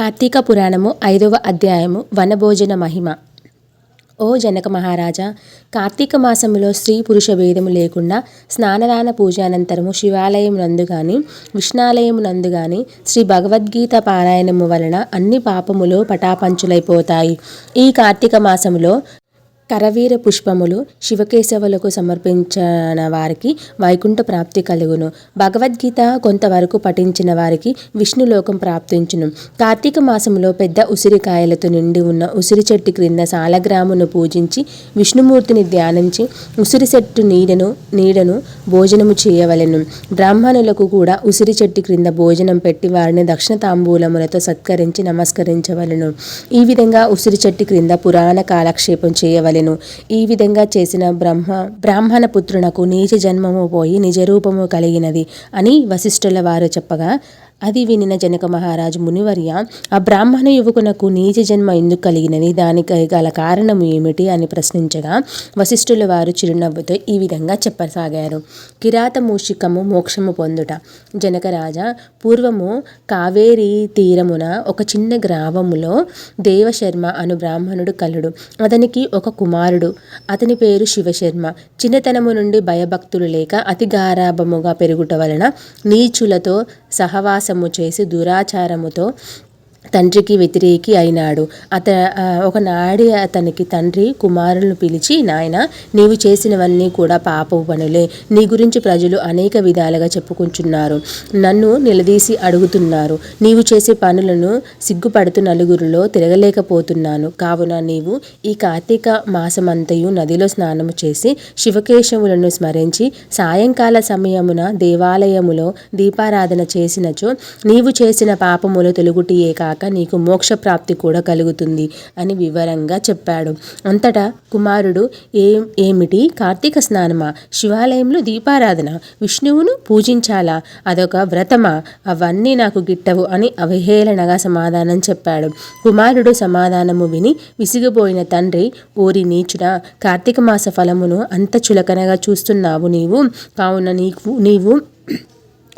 కార్తీక పురాణము ఐదవ అధ్యాయము వనభోజన మహిమ. ఓ జనక మహారాజా కార్తీక మాసములో స్త్రీ పురుష భేదము లేకుండా స్నానదాన పూజ అనంతరము శివాలయం నందు గాని విష్ణాలయము నందు గాని శ్రీ భగవద్గీత పారాయణము వలన అన్ని పాపములు పటాపంచులైపోతాయి. ఈ కార్తీక మాసములో కరవీర పుష్పములు శివకేశవులకు సమర్పించిన వారికి వైకుంఠ ప్రాప్తి కలుగును. భగవద్గీత కొంతవరకు పఠించిన వారికి విష్ణులోకం ప్రాప్తించును. కార్తీక మాసంలో పెద్ద ఉసిరికాయలతో నిండి ఉన్న ఉసిరి చెట్టు క్రింద సాలగ్రామును పూజించి విష్ణుమూర్తిని ధ్యానించి ఉసిరి చెట్టు నీడను నీడను భోజనము చేయవలెను. బ్రాహ్మణులకు కూడా ఉసిరి చెట్టు క్రింద భోజనం పెట్టి వారిని దక్షిణ తాంబూలములతో సత్కరించి నమస్కరించవలను. ఈ విధంగా ఉసిరి చెట్టు క్రింద పురాణ కాలక్షేపం చేయవలెను. ఈ విధంగా చేసిన బ్రహ్మ బ్రాహ్మణ పుత్రునకు నీచ జన్మము పోయి నిజరూపము కలిగినది అని వశిష్ఠుల వారు చెప్పగా అది వినిన జనక మహారాజు మునివర్య ఆ బ్రాహ్మణ యువకునకు నీచ జన్మ ఎందుకు కలిగినది? దానికి గల కారణం ఏమిటి? అని ప్రశ్నించగా వశిష్ఠుల వారు చిరునవ్వుతో ఈ విధంగా చెప్పసాగారు. కిరాత మూషికము మోక్షము పొందుట. జనకరాజా పూర్వము కావేరి తీరమున ఒక చిన్న గ్రామములో దేవశర్మ అను బ్రాహ్మణుడు కలుడు. అతనికి ఒక కుమారుడు. అతని పేరు శివశర్మ. చిన్నతనము నుండి భయభక్తులు లేక అతి గారాభముగా పెరుగుట వలన నీచులతో సహవాసము చేసి దురాచారముతో తండ్రికి వ్యతిరేకి అయినాడు. అత ఒకనాడి అతనికి తండ్రి కుమారులను పిలిచి నాయన నీవు చేసినవన్నీ కూడా పాపపు పనులే. నీ గురించి ప్రజలు అనేక విధాలుగా చెప్పుకుంటున్నారు నన్ను నిలదీసి అడుగుతున్నారు. నీవు చేసే పనులను సిగ్గుపడుతూ నలుగురిలో తిరగలేకపోతున్నాను. కావున నీవు ఈ కార్తీక మాసమంతయు నదిలో స్నానము చేసి శివకేశవులను స్మరించి సాయంకాల సమయమున దేవాలయములో దీపారాధన చేసినచో నీవు చేసిన పాపములు తెలుగుటియే కాక కాక నీకు మోక్షప్రాప్తి కూడా కలుగుతుంది అని వివరంగా చెప్పాడు. అంతటా కుమారుడు ఏ ఏమిటి? కార్తీక స్నానమా? శివాలయంలో దీపారాధన? విష్ణువును పూజించాలా? అదొక వ్రతమా? అవన్నీ నాకు గిట్టవు అని అవహేళనగా సమాధానం చెప్పాడు. కుమారుడు సమాధానము విని విసిగిపోయిన తండ్రి ఓరి నీచుడా కార్తీక మాస ఫలమును అంత చులకనగా చూస్తున్నావు నీవు? కావున నీకు నీవు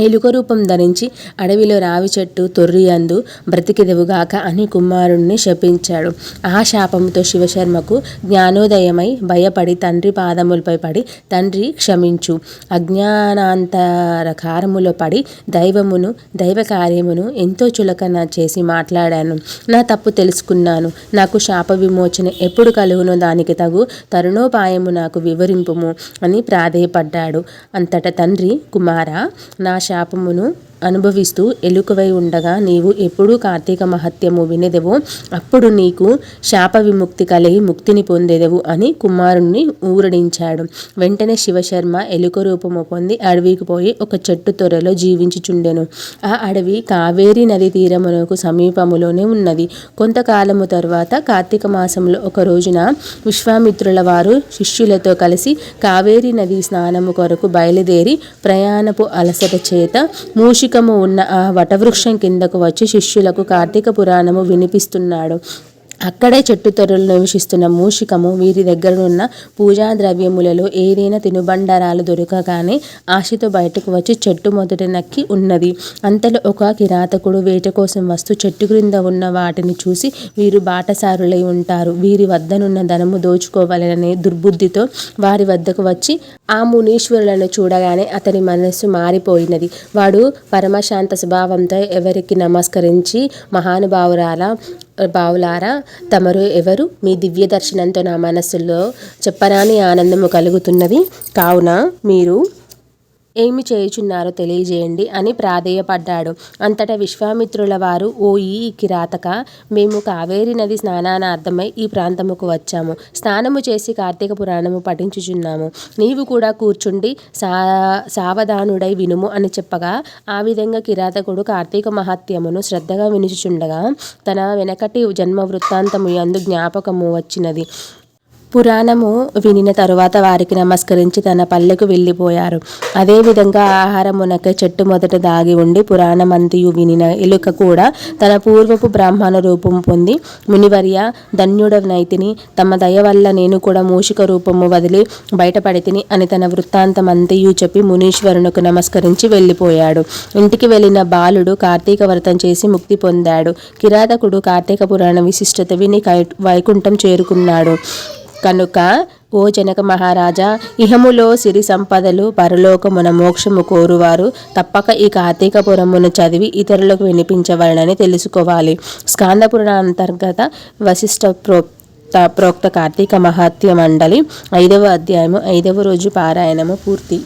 ఎలుక రూపం ధరించి అడవిలో రావి చెట్టు తొర్రియందు బ్రతికిదవుగాక అని కుమారుణ్ణి శపించాడు. ఆ శాపంతో శివశర్మకు జ్ఞానోదయమై భయపడి తండ్రి పాదములపై పడి తండ్రి క్షమించు. అజ్ఞానాంతరకారములో పడి దైవమును దైవ కార్యమును ఎంతో చులకన చేసి మాట్లాడాను. నా తప్పు తెలుసుకున్నాను. నాకు శాప విమోచన ఎప్పుడు కలుగునో దానికి తగు తరుణోపాయము నాకు వివరింపుము అని ప్రాధేయపడ్డాడు. అంతట తండ్రి కుమార నా శాపమును అనుభవిస్తూ ఎలుకవై ఉండగా నీవు ఎప్పుడు కార్తీక మహత్యము వినెదవో. అప్పుడు నీకు శాప విముక్తి కలిగి ముక్తిని పొందేదవు అని కుమారుణ్ణి ఊరడించాడు. వెంటనే శివశర్మ ఎలుక రూపము పొంది అడవికి పోయి ఒక చెట్టు త్వరలో జీవించుచుండెను. ఆ అడవి కావేరీ నది తీరమునకు సమీపములోనే ఉన్నది. కొంతకాలము తర్వాత కార్తీక మాసంలో ఒక రోజున విశ్వామిత్రుల వారు శిష్యులతో కలిసి కావేరీ నది స్నానము కొరకు బయలుదేరి ప్రయాణపు అలసట చేత మూషిక మూషికము ఉన్న ఆ వటవృక్షం కిందకు వచ్చి శిష్యులకు కార్తీక పురాణము వినిపిస్తున్నాడు. అక్కడే చెట్టు తొర్రలు నివసిస్తున్న మూషికము వీరి దగ్గరనున్న పూజా ద్రవ్యములలో ఏదైనా తినుబండారాలు దొరకగానే ఆశతో బయటకు వచ్చి చెట్టు మొదటి నక్కి ఉన్నది. అంతలో ఒక కిరాతకుడు వేట కోసం వస్తూ చెట్టు క్రింద ఉన్న వాటిని చూసి వీరు బాటసారులై ఉంటారు. వీరి వద్దనున్న ధనము దోచుకోవాలనే దుర్బుద్ధితో వారి వద్దకు వచ్చి ఆ మునీశ్వరులను చూడగానే అతని మనస్సు మారిపోయినది. వాడు పరమశాంత స్వభావంతో ఎవరికి నమస్కరించి మహానుభావురాల బావులారా? తమరు ఎవరు? మీ దివ్య దర్శనంతో నా మనస్సులో చెప్పరాని ఆనందము కలుగుతున్నది. కావున మీరు ఏమి చేయుచున్నారో తెలియజేయండి అని ప్రాధేయపడ్డాడు. అంతటా విశ్వామిత్రుల వారు ఓ ఈ కిరాతక మేము కావేరి నది స్నానానార్థమై ఈ ప్రాంతముకు వచ్చాము. స్నానము చేసి కార్తీక పురాణము పఠించుచున్నాము. నీవు కూడా కూర్చుండి సా సావధానుడై వినుము అని చెప్పగా ఆ విధంగా కిరాతకుడు కార్తీక మహత్యమును శ్రద్ధగా వినుచుచుండగా తన వెనకటి జన్మ వృత్తాంతము అందు జ్ఞాపకము వచ్చినది. పురాణము వినిన తరువాత వారికి నమస్కరించి తన పల్లెకు వెళ్ళిపోయారు. అదేవిధంగా ఆహారమునక చెట్టు మొదట దాగి ఉండి పురాణమంతియు వినిన ఎలుక కూడా తన పూర్వపు బ్రాహ్మణ రూపం పొంది మునివర్య ధన్యుడనైతిని తమ దయ వల్ల నేను కూడా మూషిక రూపము వదిలి బయటపడితిని అని తన వృత్తాంతమంతియు చెప్పి మునీశ్వరునకు నమస్కరించి వెళ్ళిపోయాడు. ఇంటికి వెళ్ళిన బాలుడు కార్తీక వ్రతం చేసి ముక్తి పొందాడు. కిరాతకుడు కార్తీక పురాణ విశిష్టత విని కై వైకుంఠం చేరుకున్నాడు. కనుక ఓ జనక మహారాజా ఇహములో సిరి సంపదలు పరలోకమున మోక్షము కోరువారు తప్పక ఈ కార్తీకపురమును చదివి ఇతరులకు వినిపించవలనని తెలుసుకోవాలి. స్కాందపురాణ అంతర్గత వశిష్ఠ ప్రోక్త ప్రోక్త కార్తీక మహాత్య మండలి ఐదవ అధ్యాయము ఐదవ రోజు పారాయణము పూర్తి.